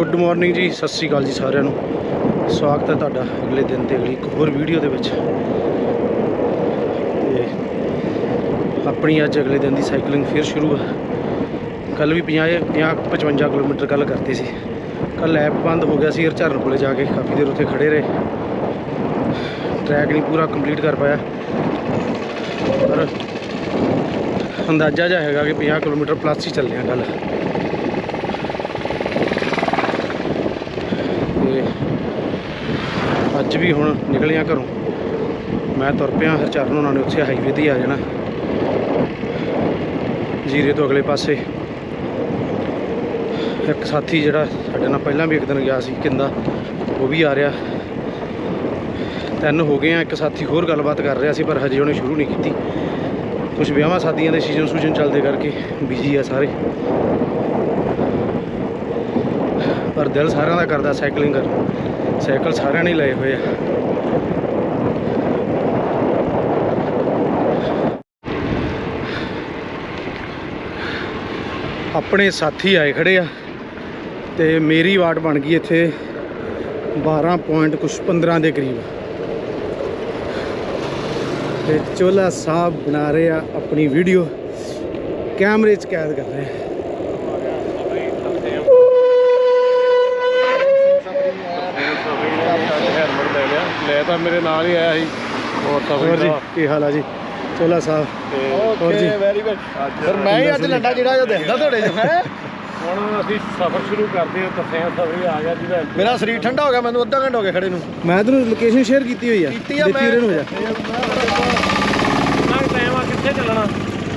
Good morning ਜੀ, ਸਤਿ ਸ੍ਰੀ ਅਕਾਲ ਜੀ ਸਾਰਿਆਂ ਨੂੰ। ਸਵਾਗਤ ਹੈ ਤੁਹਾਡਾ ਅਗਲੇ ਦਿਨ ਤੇ ਅਗਲੀ ਇੱਕ ਹੋਰ ਵੀਡੀਓ ਦੇ ਵਿੱਚ। ਤੇ ਆਪਣੀ ਅੱਜ ਅਗਲੇ ਦਿਨ ਦੀ ਸਾਈਕਲਿੰਗ ਫਿਰ ਸ਼ੁਰੂ ਹੈ ਕੱਲ ਵੀ 50 50 55 ਕਿਲੋਮੀਟਰ ਕੱਲ ਕਰਤੀ ਸੀ। ਕੱਲ ਐਪ ਬੰਦ ਹੋ ਗਿਆ ਸੀ ਹਰਚਰਨ ਕੋਲੇ ਜਾ ਕੇ, ਕਾਫੀ ਦੇਰ ਉੱਥੇ ਖੜੇ ਰਹੇ। ਟਰੈਕ ਨਹੀਂ ਪੂਰਾ ਕੰਪਲੀਟ ਕਰ ਪਾਇਆ। ਪਰ ਅੰਦਾਜ਼ਾ ਜਿਹਾ ਹੈਗਾ ਕਿ 50 ਕਿਲੋਮੀਟਰ ਪਲੱਸ ਹੀ ਚੱਲੇ ਆ ਕੱਲ ਤੇ ਅੱਜ ਵੀ ਹੁਣ ਨਿਕਲਿਆ ਘਰੋਂ। ਮੈਂ ਤੁਰ ਪਿਆ ਹਰਚਰਨ ਉਹਨਾਂ ਨੇ ਉੱਥੇ ਹਾਈਵੇ ਤੇ ਆ ਜਾਣਾ। ਜੀਰੇ ਤੋਂ ਅਗਲੇ ਪਾਸੇ। ਇੱਕ ਸਾਥੀ ਜਿਹੜਾ ਸਾਡੇ ਨਾਲ ਪਹਿਲਾਂ ਵੀ ਇੱਕ ਦਿਨ ਗਿਆ ਸੀ, ਕਿੰਦਾ, ਉਹ ਵੀ ਆ ਰਿਹਾ। ਤਿੰਨ ਹੋ ਗਏ ਆ, ਇੱਕ ਸਾਥੀ ਹੋਰ ਗੱਲਬਾਤ ਕਰ ਰਿਹਾ ਸੀ, ਪਰ ਹਜੇ ਉਹਨੇ ਸ਼ੁਰੂ ਨਹੀਂ ਕੀਤੀ। ਕੁਝ ਵਿਆਹਾਂ ਸ਼ਾਦੀਆਂ ਦੇ ਸੀਜ਼ਨ ਸੂਜਨ ਚੱਲਦੇ ਕਰਕੇ ਬਿਜ਼ੀ ਆ ਸਾਰੇ। ਪਰ ਦਿਲ ਸਾਰਿਆਂ ਦਾ ਕਰਦਾ ਸਾਈਕਲਿੰਗ ਕਰਨ। ਸਾਈਕਲ ਸਾਰਿਆਂ ਨੇ ਲਏ ਹੋਏ ਆ। ਆਪਣੇ ਸਾਥੀ ਆਏ ਖੜੇ ਆ ਤੇ ਮੇਰੀ ਵਾਟ ਬਣ ਗਈ ਇੱਥੇ 12 ਪੁਆਇੰਟ ਕੁਛ 15 ਦੇ ਕਰੀਬ। ਤੇ ਚੋਲਾ ਸਾਹਿਬ ਬਣਾ ਰਹੇ ਆ ਆਪਣੀ ਵੀਡੀਓ ਕੈਮਰੇ 'ਚ ਕੈਦ ਕਰ ਰਹੇ ਆ। ਲੈ ਤਾਂ ਮੇਰੇ ਨਾਲ ਹੀ ਆਇਆ ਸੀ। ਹੋਰ ਤਾਂ ਹੋਰ ਜੀ ਕੀ ਹਾਲ ਆ ਜੀ? ਚੋਲਾ ਸਾਹਿਬ ਹੋਰ ਜੀ। ਵੈਰੀ ਗੁੱਡ ਫਿਰ ਮੈਂ ਹੀ ਅੱਜ ਲੰਡਾ ਜਿਹੜਾ ਜੋ ਦੇਖਦਾ ਤੁਹਾਡੇ ਚ ਹੈ? ਹੁਣ ਅਸੀਂ ਸਫ਼ਰ ਸ਼ੁਰੂ ਕਰਦੇ ਹਾਂ ਤਸਿਆ ਸਫ਼ਰ ਆ ਗਿਆ ਜਿਹਦਾ ਮੇਰਾ ਸਰੀਰ ਠੰਡਾ ਹੋ ਗਿਆ ਮੈਨੂੰ ਅੱਧਾ ਘੰਟਾ ਹੋ ਗਿਆ ਖੜੇ ਨੂੰ। ਮੈਂ ਤੈਨੂੰ ਲੋਕੇਸ਼ਨ ਸ਼ੇਅਰ ਕੀਤੀ ਹੋਈ ਆ ਕੀਤੀ ਆ ਦੇਖੀ ਮੈਂ। ਉਰੇ ਨੂੰ ਹੋ ਜਾ। ਕਿੰਨਾ ਟਾਈਮ ਆ ਕਿੱਥੇ ਚੱਲਣਾ?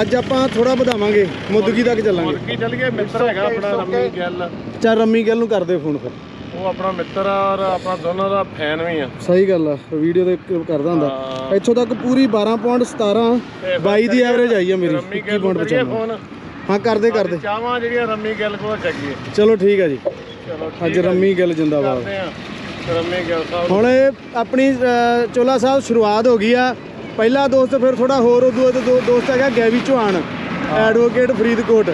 ਅੱਜ ਆਪਾਂ ਥੋੜਾ ਵਧਾਵਾਂਗੇ ਮੁੱਦਗੀ ਤੱਕ ਚੱਲਾਂਗੇ। ਮੁਰਗੀ ਚੱਲ ਗਏ ਮਿੱਤਰ ਹੈਗਾ ਆਪਣਾ ਰੰਮੀ ਗਿੱਲ। ਚੱਲ ਰੰਮੀ ਗੱਲ ਨੂੰ ਕਰਦੇ ਫੋਨ ਫਿਰ। ਉਹ ਆਪਣਾ ਮਿੱਤਰ ਆ ਔਰ ਆਪਣਾ ਦੋਨਾਂ ਦਾ ਫੈਨ ਵੀ ਆ। ਸਹੀ ਗੱਲ ਆ ਵੀਡੀਓ ਕ- ਕਰਦਾ ਹੁੰਦਾ। ਇੱਥੋਂ ਤੱਕ ਪੂਰੀ 12 ਪੁਆਇੰਟ 17 ਤੇ 22 ਦੀ ਐਵਰੇਜ ਆਈ ਆ ਮੇਰੀ ਰੰਮੀ 21 ਗਿੱਲ ਨੂੰ ਪੁਆਇੰਟ ਕਰੀਏ 95 ਫੋਨ ਹਾਂ ਕਰਦੇ ਕਰਦੇ। ਚਾਹਾਂ ਜਿਹੜੀਆਂ ਰੰਮੀ ਗਿੱਲ ਕੋਲ ਚੱਗੀਏ ਚਲੋ ਠੀਕ ਆ ਜੀ। ਅੱਜ ਰੰਮੀ ਗੱਲ ਜਿੰਦਾਬਾਦ। ਰੰਮੀ ਗਿੱਲ ਸਾਹਿਬ। ਹੁਣ ਇਹ ਆਪਣੀ ਚੋਲਾ ਸਾਹਿਬ ਸ਼ੁਰੂਆਤ ਹੋ ਗਈ ਆ। ਪਹਿਲਾ ਦੋਸਤ ਫਿਰ ਥੋੜਾ ਹੋਰ ਉਦੋਂ ਦੋ ਦੋਸਤ ਹੈਗਾ ਗੈਵੀ ਚੌਹਾਨ ਐਡਵੋਕੇਟ ਫਰੀਦਕੋਟ।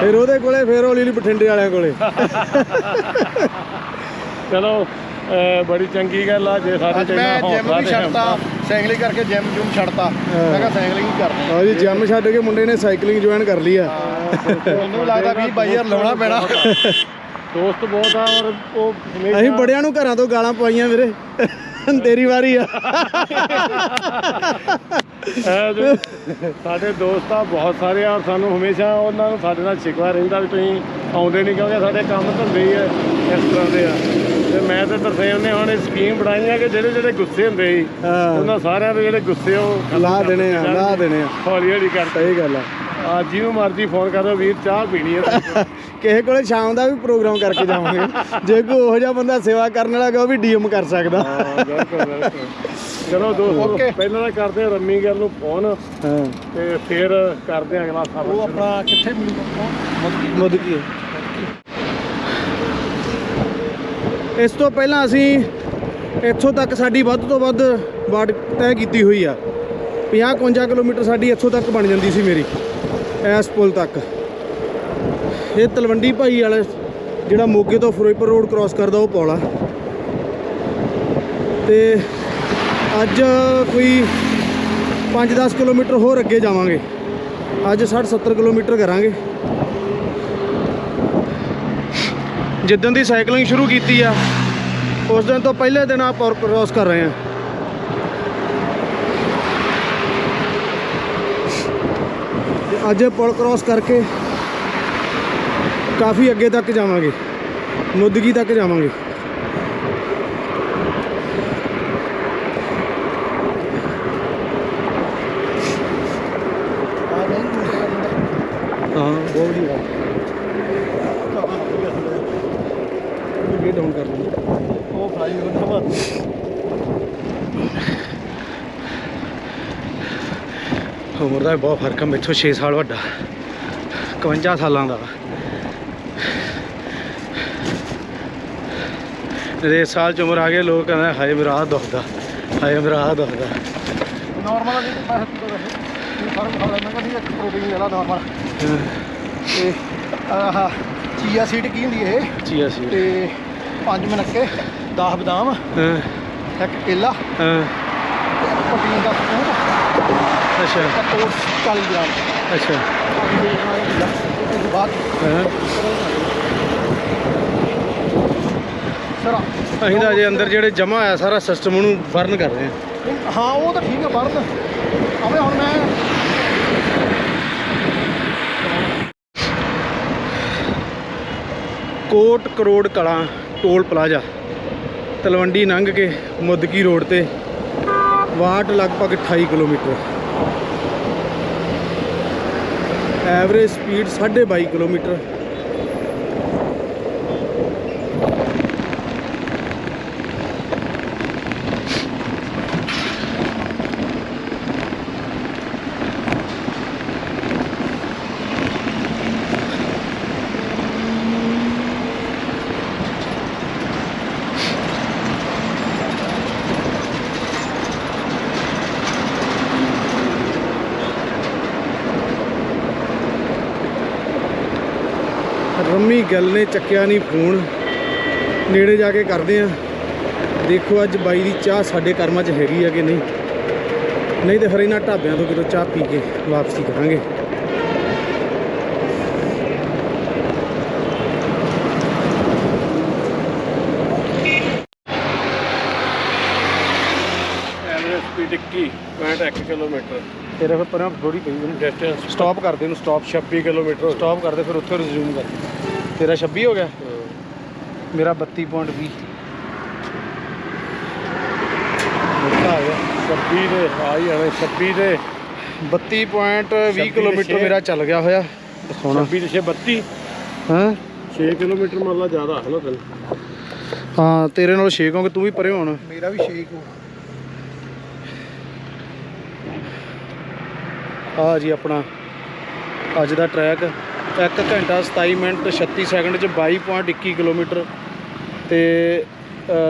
ਫਿਰ ਉਹਦੇ ਕੋਲੇ ਫਿਰ ਹੌਲੀ ਹੌਲੀ ਬਠਿੰਡੇ ਵਾਲਿਆਂ ਕੋਲੇ। ਚਲੋ ਅਹ ਬੜੀ ਚੰਗੀ ਗੱਲ ਆ ਜੇ ਸਾਡੇ ਅੱਜ ਚ ਮੈਂ ਇੰਨਾ ਜਿਮ ਹੌਸਲਾ ਵੀ ਤੇ ਛੱਡਤਾ ਹਿੰਮਤ ਸਾਈਕਲਿੰਗ ਕਰਕੇ ਜਿਮ ਜੁਮ ਛੱਡਤਾ। ਮੈਂ ਕਿਹਾ ਸਾਈਕਲਿੰਗ ਹੀ ਕਰਨੀ ਹਾਂ ਜੀ ਜਿਮ ਛੱਡ ਕੇ ਮੁੰਡੇ ਨੇ ਸਾਈਕਲਿੰਗ ਜੁਆਇਨ ਕਰ ਲਈ ਆ। ਮੈਨੂੰ ਵੀ ਲੱਗਦਾ 20 22000 ਲਾਉਣਾ ਪੈਣਾ। ਦੋਸਤ ਬਹੁਤ ਆ ਔਰ ਉਹ ਹਮੇਸ਼ਾ ਅਸੀਂ ਬੜਿਆਂ ਨੂੰ ਘਰਾਂ ਤੋਂ ਗਾਲਾਂ ਪਵਾਈਆਂ ਵੀਰੇ। ਤੇਰੀ ਵਾਰੀ ਆ। ਇਹ ਜੋ ਸਾਡੇ ਦੋਸਤ ਆ ਬਹੁਤ ਸਾਰੇ ਆ ਸਾਨੂੰ ਹਮੇਸ਼ਾ ਉਹਨਾਂ ਨੂੰ ਸਾਡੇ ਨਾਲ ਸ਼ਿਕਵਾ ਰਹਿੰਦਾ ਵੀ ਤੁਸੀਂ ਆਉਂਦੇ ਨਹੀਂ ਕਿਉਂਕਿ ਸਾਡੇ ਕੰਮ ਧੰਦੇ ਹੀ ਆ ਇਸ ਤਰ੍ਹਾਂ ਦੇ ਆ। ਤੇ ਮੈਂ ਤੇ ਤਰਸੇ ਉਹਨੇ ਹੁਣ ਇਹ ਸਕੀਮ ਬਣਾਈ ਆ ਕਿ ਜਿਹੜੇ ਜਿਹੜੇ ਗੁੱਸੇ ਹੁੰਦੇ ਸੀ ਹਾਂ। ਉਹਨਾਂ ਸਾਰਿਆਂ ਦੇ ਜਿਹੜੇ ਗੁੱਸੇ ਉਹ ਲਾ ਦੇਣੇ ਆ ਲਾ। ਦੇਣੇ ਆ। ਹੌਲੀ ਹੌਲੀ ਕਰ ਸਹੀ ਗੱਲ ਆ। ਆ ਜਿਹਨੂੰ ਮਰਜ਼ੀ ਫੋਨ ਕਰੋ ਵੀਰ ਚਾਹ ਪੀਣੀ ਹੈ ਕਿਸੇ ਕੋਲੇ ਸ਼ਾਮ ਦਾ ਵੀ ਪ੍ਰੋਗਰਾਮ ਕਰਕੇ ਜਾਵਾਂਗੇ। ਜੇ ਕੋਈ ਉਹੋ ਜਿਹਾ ਬੰਦਾ ਸੇਵਾ ਕਰਨ ਵਾਲਾ ਉਹ ਵੀ ਡੀਐਮ ਕਰ ਸਕਦਾ। ਹਾਂ ਬਿਲਕੁਲ ਬਿਲਕੁਲ। ਚਲੋ ਦੋਸਤੋ. ਪਹਿਲਾਂ ਤਾਂ ਕਰਦੇ ਰੰਮੀ ਗੱਲ ਨੂੰ ਫੋਨ ਤੇ ਫਿਰ ਕਰਦੇ ਹਾਂ ਅਗਲਾ ਸਫ਼ਰ ਉਹ ਆਪਣਾ ਕਿੱਥੇ ਮਿਲੂਗਾ ਮੁੱਦ ਕੀ ਇਸ ਤੋਂ ਪਹਿਲਾਂ ਅਸੀਂ ਇੱਥੋਂ ਤੱਕ ਸਾਡੀ ਵੱਧ ਤੋਂ ਵੱਧ ਵਾਟ ਤੈਅ ਕੀਤੀ ਹੋਈ ਆ। 50 51 ਕਿਲੋਮੀਟਰ ਸਾਡੀ ਇੱਥੋਂ ਤੱਕ ਬਣ ਜਾਂਦੀ ਸੀ ਮੇਰੀ ਐਸ ਪੁਲ ਤੱਕ। ਇਹ ਤਲਵੰਡੀ ਭਾਈ ਵਾਲੇ, ਜਿਹੜਾ ਮੋਗੇ ਤੋਂ ਫਿਰੋਜ਼ਪੁਰ ਰੋਡ ਕ੍ਰਾਸ ਕਰਦਾ, ਉਹ ਪੌਲਾ ਆ। ਤੇ ਅੱਜ ਕੋਈ 5-10 ਕਿਲੋਮੀਟਰ ਹੋਰ ਅੱਗੇ ਜਾਵਾਂਗੇ। ਅੱਜ 60-70 ਕਿਲੋਮੀਟਰ ਕਰਾਂਗੇ। ਜਿੱਦਣ ਦੀ ਸਾਈਕਲਿੰਗ ਸ਼ੁਰੂ ਕੀਤੀ ਆ, ਉਸ ਦਿਨ ਤੋਂ ਪਹਿਲੇ ਦਿਨ ਆ ਕ੍ਰਾਸ ਕਰ ਰਹੇ ਆ। ਅੱਜ ਪੁਲ ਕ੍ਰਾਸ ਕਰਕੇ ਕਾਫੀ ਅੱਗੇ ਤੱਕ ਜਾਵਾਂਗੇ, ਮੁੱਦਗੀ ਤੱਕ ਜਾਵਾਂਗੇ। ਹਾਂ, ਬਹੁਤ ਵਧੀਆ। ਇਹ ਡਾਊਨ ਕਰ ਲਓ ਉਹ ਫਲਾਈ ਹੁੰਦਾ ਉਮਰ ਦਾ ਬਹੁਤ ਫ਼ਰਕ ਆ ਮੈਥੋਂ 6 ਸਾਲ ਵੱਡਾ। 51 ਸਾਲਾਂ ਦਾ। ਮੇਰੇ ਸਾਲ ਚ ਉਮਰ ਆ ਗਏ ਲੋਕ ਕਹਿੰਦੇ ਹਾਏ ਮੇਰਾ ਦੁਖਦਾ ਹਾਏ ਮੇਰਾ ਦੁਖਦਾ ਨਾਰਮਲ ਪੈਸੇ ਤੋਂ ਰਹੇ ਫਰਮ ਖਾ ਲੈਣਾ ਕਿ ਇੱਕ ਪ੍ਰੋਟੀਨ ਲੈ ਲਾ ਨਾਰਮਲ ਤੇ ਆਹ ਚੀਆ ਸੀਡ ਕੀ ਹੁੰਦੀ ਇਹ? ਚੀਆ ਸੀ ਤੇ ਪੰਜ ਮਨੱਕੇ 10 ਬਦਾਮ ਹਾਂ। ਇੱਕ ਕੇਲਾ ਹਾਂ। ਪ੍ਰੋਟੀਨ ਦਾ ਸਕੂਪ ਅੱਛਾ। ਇੱਕ ਓਟਸ 40 ਗ੍ਰਾਮ ਅੱਛਾ। ਉਸ ਤੋਂ ਬਾਅਦ ਹਾਂ। ਸਰਾ ਅਸੀਂ ਤਾਂ ਅਜੇ ਅੰਦਰ ਜਿਹੜੇ ਜਮਾ ਹੋਇਆ ਸਾਰਾ ਸਿਸਟਮ ਉਹਨੂੰ ਬਰਨ ਕਰ ਰਹੇ ਹਾਂ। ਹਾਂ ਉਹ ਤਾਂ ਠੀਕ ਹੈ ਬਰਨ ਆਵੇ ਹੁਣ ਮੈਂ ਕੋਟ ਕਰੋੜ ਕਲਾਂ ਟੋਲ ਪਲਾਜ਼ਾ। ਤਲਵੰਡੀ ਲੰਘ ਕੇ ਮੁੱਦਕੀ ਰੋਡ ਤੇ ਵਾਟ ਲਗਭਗ 28 kilometre. Average speed 22.5 kilometre. Rammi ਗੱਲ ਨੇ ਚੱਕਿਆ ਨਹੀਂ ਫੋਨ। ਨੇੜੇ ਜਾ ਕੇ ਕਰਦੇ ਆ। ਦੇਖੋ ਅੱਜ ਬਾਈ ਦੀ ਚਾਹ ਸਾਡੇ ਕਰਮਾਂ 'ਚ ਹੈਗੀ ਆ ਕਿ ਨਹੀਂ? ਨਹੀਂ ਤੇ ਫਿਰ ਇਹਨਾਂ ਢਾਬਿਆਂ ਤੋਂ ਕਿਤੋਂ ਚਾਹ ਪੀ ਕੇ ਵਾਪਸੀ ਕਰਾਂਗੇ। Average speed 21.1 kilometre. ਤੇਰੇ ਫਿਰ ਪਰਾਂ ਥੋੜੀ ਪਈ ਡਿਸਟੈਂਸ ਸਟਾਪ ਕਰ ਦੇ ਇਹਨੂੰ ਸਟਾਪ 26 ਕਿਲੋਮੀਟਰ ਸਟਾਪ ਕਰ ਦੇ ਫਿਰ ਉੱਥੇ ਰਿਜ਼ਿਊਮ ਕਰ। ਤੇਰਾ 26 ਹੋ ਗਿਆ? ਮੇਰਾ 32.20 ਮੁੱਕਾ ਆ ਗਿਆ। 26 ਦੇ ਆ ਹੀ ਆਣੇ 26 ਦੇ। 32.20 ਕਿਲੋਮੀਟਰ ਮੇਰਾ ਚੱਲ ਗਿਆ ਹੋਇਆ। ਸੋਹਣਾ 26 ਦੇ 32 ਹਾਂ? 6 ਕਿਲੋਮੀਟਰ ਮਤਲਬ ਜ਼ਿਆਦਾ ਹੈ ਨਾ ਤੈਨੂੰ। ਹਾਂ ਤੇਰੇ ਨਾਲ 6 ਕਿਉਂਕਿ ਤੂੰ ਵੀ ਪਰੇ ਹੁਣ। ਮੇਰਾ ਵੀ ਸ਼ੇਕ ਹੋ ਆ ਜੀ ਆਪਣਾ। ਅੱਜ ਦਾ ਟਰੈਕ 1 ਘੰਟਾ 27 ਮਿੰਟ 36 ਸੈਕਿੰਡ ਚ 22.21 ਕਿਲੋਮੀਟਰ ਤੇ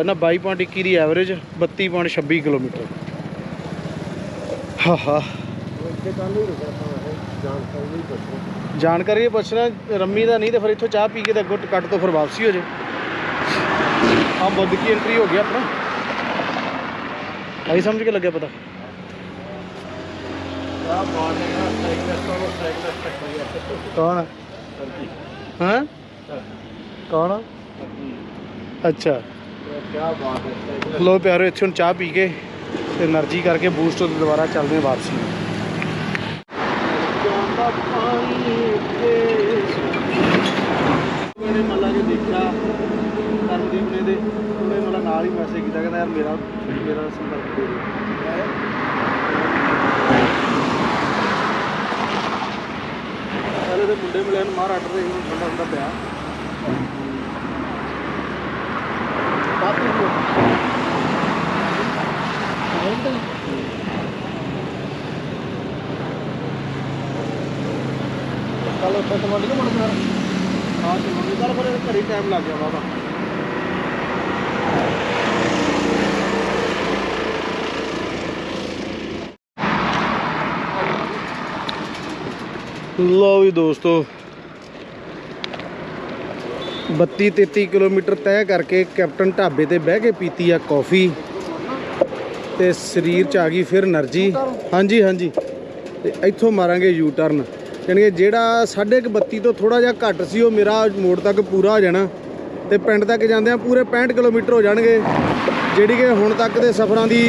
ਨਾ 22.21 ਦੀ ਐਵਰੇਜ 32.26 ਕਿਲੋਮੀਟਰ। ਹਾ ਹਾ। ਇੱਥੇ ਕੱਲ ਹੀ ਰੁਕਿਆ ਤਾਂ ਇਹ ਜਾਣਕਾਰੀ ਨਹੀਂ ਪੁੱਛੋ ਜਾਣਕਾਰੀ ਪੁੱਛਣਾ ਰੰਮੀ ਦਾ ਨਹੀਂ ਤੇ ਫਿਰ ਇੱਥੋਂ ਚਾਹ ਪੀ ਕੇ ਤੇ ਅੱਗੋਂ ਕੱਟ ਤੋਂ ਫਿਰ ਵਾਪਸੀ ਹੋ ਜੇ। ਆ ਬੁੱਧ ਕੀ ਐਂਟਰੀ ਹੋ ਗਿਆ ਆਪਣਾ। ਆਈ ਸਮਝ ਕੇ ਲੱਗਿਆ ਪਤਾ। ਆ ਮਾਰਨਿੰਗ कौन? है? कौन? अच्छा। लो प्यारे इतों चाह पी के एनर्जी करके बूस्ट होते, दोबारा चल रहे वापसी। मैंने मतलब नाल ही मैसेज किया कहता यार मेरा मेरा संपर्क ਪਹਿਲੇ ਤੇ ਮੁੰਡੇ ਮਿਲਿਆ ਨੂੰ ਮਾਰ ਆਰਡਰ ਦੇ ਹੁਣ ਠੰਡਾ ਹੁੰਦਾ ਪਿਆ। ਬਾਕੀ ਕੱਲ ਉੱਥੇ ਸਮਾਨ ਨਹੀਂ ਮੁੜਦਾ ਹਾਂ ਤੇ ਮੰਮੀ ਕੱਲ ਫਿਰ ਘਰੀ ਟਾਈਮ ਲੱਗ ਗਿਆ ਬਾਬਾ। ਲਓ ਵੀ ਦੋਸਤੋ 32 33 ਕਿਲੋਮੀਟਰ ਤੈਅ ਕਰਕੇ ਕੈਪਟਨ ਢਾਬੇ ਤੇ ਬਹਿ ਕੇ ਪੀਤੀ ਆ ਕਾਫੀ। ਤੇ ਸਰੀਰ ਚ ਆ ਗਈ ਫਿਰ એનર્ਜੀ। ਹਾਂਜੀ ਹਾਂਜੀ। ਤੇ ਇੱਥੋਂ ਮਾਰਾਂਗੇ ਯੂ ਟਰਨ ਯਾਨੀ ਜਿਹੜਾ 32 ਤੋਂ ਥੋੜਾ ਜਿਹਾ ਘੱਟ ਸੀ, ਉਹ ਮੇਰਾ ਮੋੜ ਤੱਕ ਪੂਰਾ ਹੋ ਜਾਣਾ। ਤੇ ਪਿੰਡ ਤੱਕ ਜਾਂਦੇ ਆ, ਪੂਰੇ 65 ਕਿਲੋਮੀਟਰ ਹੋ ਜਾਣਗੇ। ਜਿਹੜੀ ਕਿ ਹੁਣ ਤੱਕ ਦੇ ਸਫ਼ਰਾਂ ਦੀ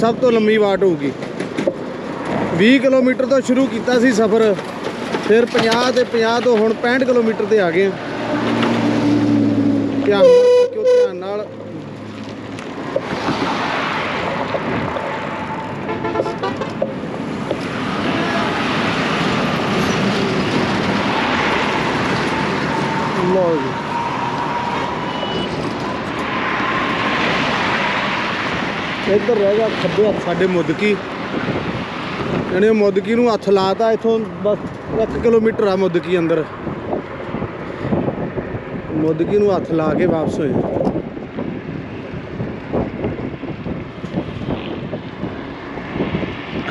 ਸਭ ਤੋਂ ਲੰਮੀ ਵਾਟ ਹੋਊਗੀ। 20 ਕਿਲੋਮੀਟਰ ਤੋਂ ਸ਼ੁਰੂ ਕੀਤਾ ਸੀ ਸਫ਼ਰ। ਫਿਰ 50 ਤੇ 50 ਤੋਂ ਹੁਣ 65 ਕਿਲੋਮੀਟਰ ਤੇ ਆ ਗਏ ਆ। ਧਿਆਨ ਨਾਲ ਕਿਉਂ ਧਿਆਨ ਨਾਲ। ਲਓ ਜੀ। ਇੱਧਰ ਰਹਿ ਗਿਆ, ਖੱਬੇ ਹੱਥ ਸਾਡੇ ਮੁੱਦਕੀ। ਯਾਨੀ ਉਹ ਨੂੰ ਹੱਥ ਲਾਤਾ ਇਥੋਂ, ਬਸ 1 ਕਿਲੋਮੀਟਰ ਆ ਮੁੱਦਕੀ ਅੰਦਰ। ਮੁੱਦਕੀ ਨੂੰ ਹੱਥ ਲਾ ਕੇ ਵਾਪਸ ਹੋਏ।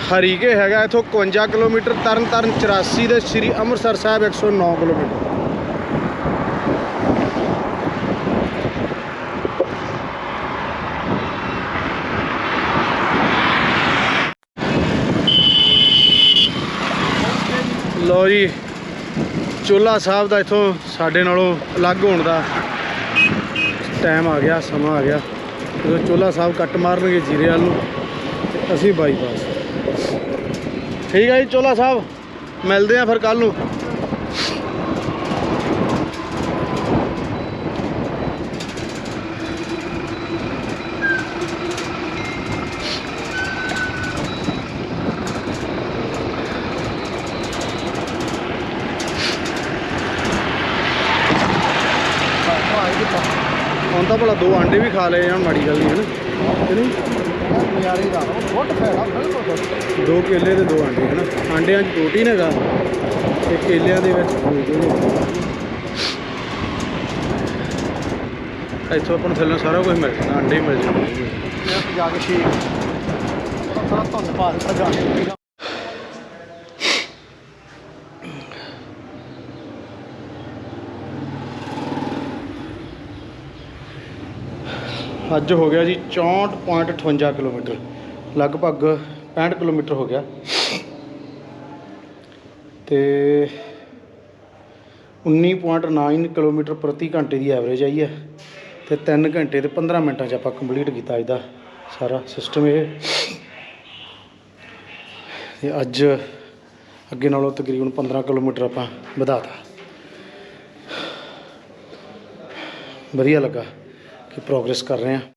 ਹਰੀਕੇ ਹੈਗਾ ਇਥੋਂ 51 ਕਿਲੋਮੀਟਰ ਤਰਨ ਤਾਰਨ 84 ਦੇ ਸ੍ਰੀ ਅੰਮ੍ਰਿਤਸਰ ਸਾਹਿਬ 109 ਕਿਲੋਮੀਟਰ। ਲੋ ਜੀ ਚੋਲਾ ਸਾਹਿਬ ਦਾ ਇਥੋਂ ਸਾਡੇ ਨਾਲੋਂ ਅਲੱਗ ਹੋਣ ਦਾ ਟਾਈਮ ਆ ਗਿਆ, ਸਮਾਂ ਆ ਗਿਆ। ਜਦੋਂ ਚੋਲਾ ਸਾਹਿਬ ਕੱਟ ਮਾਰਨਗੇ ਜੀਰੇ ਵੱਲ ਨੂੰ ਤੇ ਅਸੀਂ ਬਾਈਪਾਸ ਠੀਕ ਹੈ ਜੀ, ਚੋਲਾ ਸਾਹਿਬ, ਮਿਲਦੇ ਆ ਫਿਰ ਕੱਲ ਨੂੰ। ਹੁਣ ਤਾਂ ਭਲਾ ਦੋ ਆਂਡੇ ਵੀ ਖਾ ਲਏ ਆ ਮਾੜੀ ਗੱਲ ਨਹੀਂ ਹੈ ਨਾ। ਕਿ ਨਹੀਂ? ਨਜ਼ਾਰੇ ਦਾ। ਬਹੁਤ ਫਾਇਦਾ ਬਿਲਕੁਲ ਦੋ ਕੇਲੇ ਤੇ ਦੋ ਆਂਡੇ ਹੈ ਨਾ? ਆਂਡਿਆਂ 'ਚ ਪ੍ਰੋਟੀਨ ਹੈਗਾ। ਤੇ ਕੇਲਿਆਂ ਦੇ ਵਿੱਚ ਇੱਥੋਂ ਆਪਾਂ ਨੂੰ ਥੱਲੇ ਸਾਰਾ ਕੁਝ ਮਿਲ ਜਾਣਾ ਆਂਡੇ ਮਿਲ ਜਾਣਗੇ ਜਾ ਕੇ ਸ਼ੀਕ ਸਾਰਾ ਧੰਨ ਪਾ ਦਿੱਤਾ ਅੱਜ ਹੋ ਗਿਆ ਜੀ 64.58 ਕਿਲੋਮੀਟਰ, ਲਗਭਗ 65 ਕਿਲੋਮੀਟਰ ਹੋ ਗਿਆ। ਤੇ 19.9 ਕਿਲੋਮੀਟਰ ਪ੍ਰਤੀ ਘੰਟੇ ਦੀ ਐਵਰੇਜ ਆਈ ਹੈ ਤੇ 3 ਘੰਟੇ ਤੇ 15 ਮਿੰਟਾਂ 'ਚ ਆਪਾਂ ਕੰਪਲੀਟ ਕੀਤਾ ਅੱਜ ਦਾ ਸਾਰਾ ਸਿਸਟਮ ਇਹ। ਤੇ ਅੱਜ ਅੱਗੇ ਨਾਲੋਂ ਤਕਰੀਬਨ 15 ਕਿਲੋਮੀਟਰ ਆਪਾਂ ਵਧਾਤਾ ਵਧੀਆ ਲੱਗਾ। ਕਿ ਪ੍ਰੋਗਰੈਸ ਕਰ ਰਹੇ ਹਾਂ।